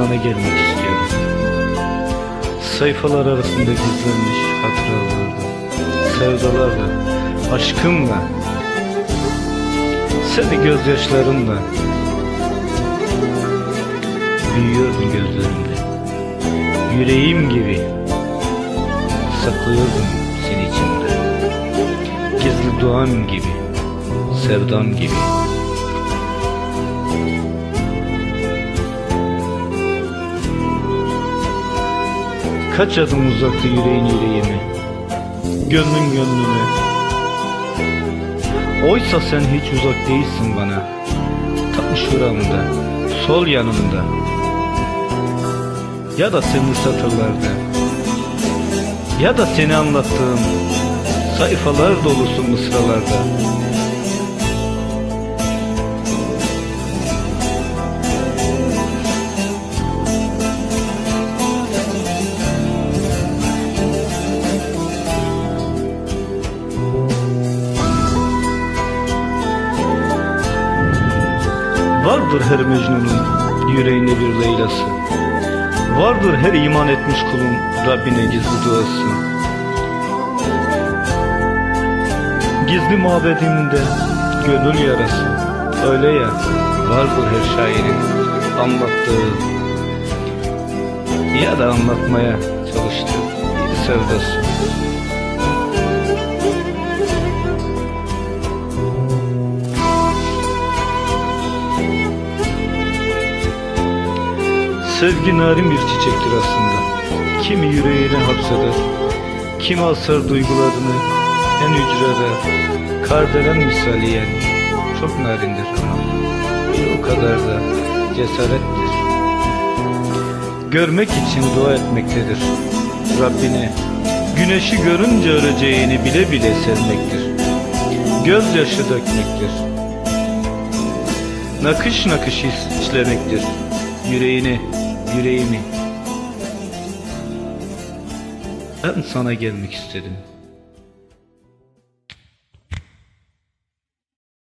sana gelmek istiyorum. Sayfalar arasında gizlenmiş hatıralarda, sevdalarla, aşkımla, seni gözyaşlarımla büyüyordun gözlerimde. Yüreğim gibi saklıyordum seni içimde. Gizli duan gibi, sevdan gibi. Kaç adım uzattı yüreğin yüreğimi Gönlün gönlüme. Oysa sen hiç uzak değilsin bana. Tam şuramda Sol yanımda. Ya da senin satırlarda. Ya da seni anlattığım Sayfalar dolusu mısralarda Vardır her Mecnun'un yüreğinde bir Leyla'sı. Vardır her iman etmiş kulun Rabbine gizli duası. Gizli mabedinde gönül yarası. Öyle ya vardır her şairin anlattığı. Ya da anlatmaya çalıştığı sevdası Sevgi narin bir çiçektir aslında. Kimi yüreğine hapseder, kimi asar duygularını en hücrede. Kardelen misali yani. Çok narindir ama bir o kadar da cesarettir. Görmek için dua etmektedir. Rabbine güneşi görünce öleceğini bile bile sevmektir. Gözyaşı dökmektir. Nakış nakış işlemektir. Yüreğini yüreğimi. Ben sana gelmek istedim.